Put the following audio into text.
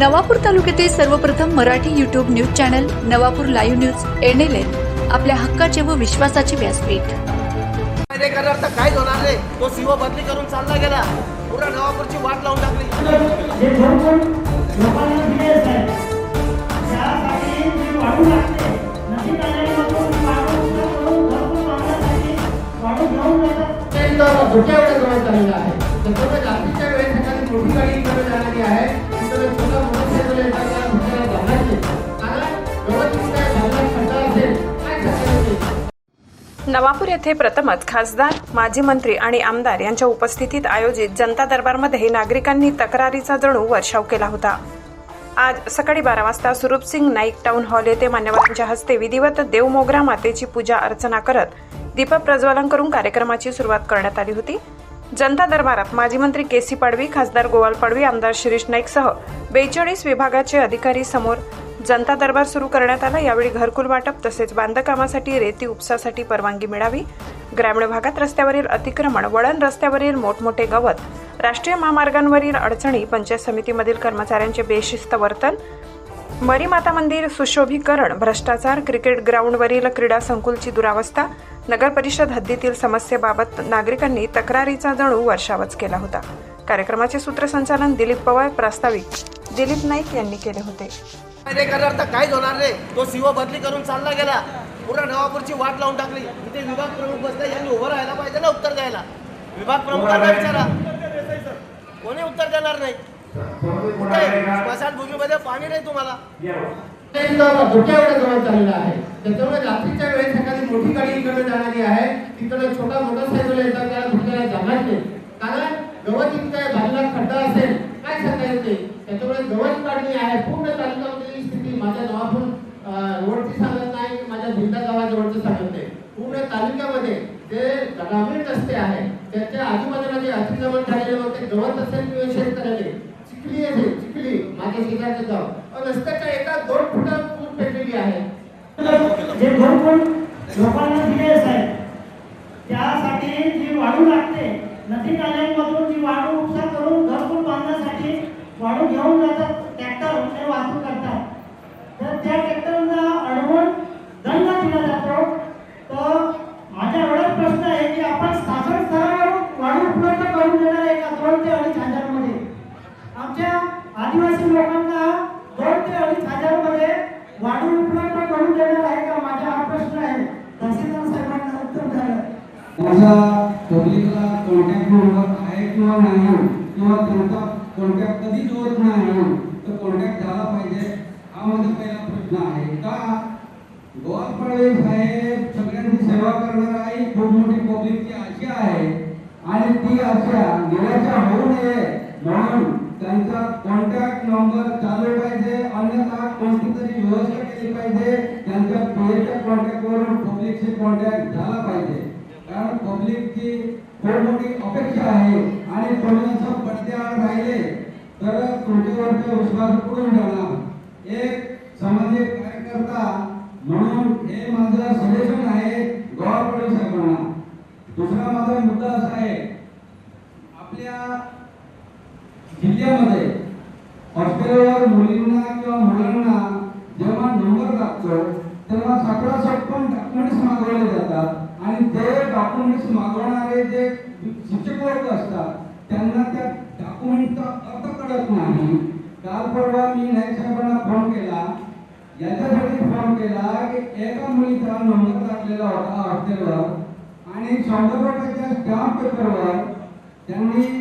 नवापूर तालुक्यातील सर्वप्रथम Marathi YouTube news channel Navapur live news NLN आपल्या हक्काचे व विश्वासाचे व्यासपीठ. फायदे करणार तर काहीच होणार नाही. तो सीओ बदली करून चालला गेला. पुरा नवापूरची वाट लावून टाकली. जे नवापूर येथे प्रथमच खासदार माजी मंत्री आणि आमदार यांच्या उपस्थितीत आयोजित जनता दरबारमध्ये नागरिकांनी तक्रारीचा जणू वर्षाव केला होता. आज सकाळी बारा वाजता सुरूपसिंग नाईक टाऊन हॉल येथे मान्यवरांच्या हस्ते विधिवत देवमोगरा मातेची पूजा अर्चना करत दीपक प्रज्वलन करून कार्यक्रमाची सुरुवात करण्यात आली होती. जनता दरबारात माजी मंत्री के सी पाडवी खासदार गोवाल पाडवी आमदार शिरीष नाईकसह बेचाळीस विभागाचे अधिकारी समोर जनता दरबार सुरू करण्यात आला. यावेळी घरकुल वाटप तसेच बांधकामासाठी रेती उपसासाठी परवानगी मिळावी. ग्रामीण भागात रस्त्यावरील अतिक्रमण वळण रस्त्यावरील मोठमोठे गवत राष्ट्रीय महामार्गांवरील अडचणी पंचायत समितीमधील कर्मचाऱ्यांचे बेशिस्त वर्तन मरीमाता मंदिर सुशोभीकरण भ्रष्टाचार क्रिकेट ग्राउंडवरील क्रीडा संकुलची दुरावस्था नगर परिषद हद्दीतील समस्येबाबत नागरिकांनी तक्रारीचा जणू वर्षावच केला होता. कार्यक्रमाचे सूत्रसंचालन दिलीप पवार प्रास्ताविक दिलीप नाईक यांनी केले होते. फायदे करणार तर काहीच होणार नाही. तो सीओ बदली करून चालला गेला. पुरा नवापूरची वाट लावून टाकली. तिथे विभाग प्रमुख बसले. यांनी उभं राहायला पाहिजे ना उत्तर द्यायला. विभाग प्रमुखांना विचारा. कोणी उत्तर देणार नाही? स्मशानभूमीमध्ये पाणी नाही तुम्हाला. धोक्या वेळेस जवळ चाललेला आहे. त्याच्यामुळे रात्रीच्या वेळेस एखादी मोठी गाडी इकडे जाणारी आहे. तिकडे छोटा मोटरसायकल येतात धोक्याला जाण्याचे कारण व्यवस्थित काय झालेला खड्डा असेल. काय सांगायचे त्याच्यामुळे गवत काढणी आहे. पूर्ण तालुक्यामधली स्थिती माझ्या नवापूर रोडची सांगत नाही माझ्या जिल्हा गावाजवळचं सांगत नाही. पूर्ण तालुक्यामध्ये जे ग्रामीण रस्ते आहे त्याच्या आजूबाजूला जे अतिक्रमण झालेले होते गवत असेल किंवा शेतकऱ्याने चिखली असेल चिखली माझ्या शेजारचं गाव. रस्त्याच्या एका दोन फुटा पूर पेटलेली आहे. जे भरपूर लोकांना दिले आहे त्यासाठी जी वाढू लागते नदी नाल्यांमधून जी वाढू उपसा करून घरकुल बांधण्यासाठी वाढू घेऊन जातात ट्रॅक्टर वाहतूक करतात. आदिवासी लोकांना दोन ते अडीच हजारमध्ये वाढू उपलब्ध करून देणार आहे का? माझा हा प्रश्न आहे. तहसीलदार साहेबांना उत्तर द्यायला माझ्या पब्लिकला कॉन्टॅक्ट नंबर आहे किंवा नाही हो, किंवा त्यांचा कॉन्टॅक्ट कधीच होत नाही हो, तर कॉन्टॅक्ट झाला पाहिजे. हा माझा पहिला प्रश्न आहे. का गोवा गोवालपाडे साहेब सगळ्यांची सेवा करणार आहे? खूप मोठी पब्लिकची आशा आहे. आणि ती आशा निराशा होऊ नये म्हणून त्यांचा कॉन्टॅक्ट नंबर चालू पाहिजे अन्यथा कोणती तरी व्यवस्था केली पाहिजे त्यांच्या पीएच्या कॉन्टॅक्टवरून पब्लिकशी कॉन्टॅक्ट झाला पाहिजे. कारण पब्लिकची खूप मोठी अपेक्षा आहे आणि तुम्ही असं पडद्याआड राहिले तर तुमच्यावरचा विश्वास उडून ठेवला एक सामाजिक कार्यकर्ता म्हणून हे माझं सजेशन आहे गोवा साहेबांना दुसरा माझा मुद्दा असा आहे आपल्या इंडियामध्ये ऑस्ट्रेलियावर मुलींना किंवा मुलांना जेव्हा नंबर लागतो तेव्हा सगळं सटकन डॉक्युमेंट्स मागवले जातात. आणि ते डॉक्युमेंट्स मागवणारे जे शिक्षक वर्ग असतात त्यांना त्या डॉक्युमेंटचा अर्थ कळत नाही. काल परवा मी नाईक साहेबांना फोन केला. याच्यासाठी फोन केला की एका मुलीचा नंबर लागलेला होता हॉस्टेलवर. आणि शंभर रुपयाच्या स्टॅम्प पेपरवर त्यांनी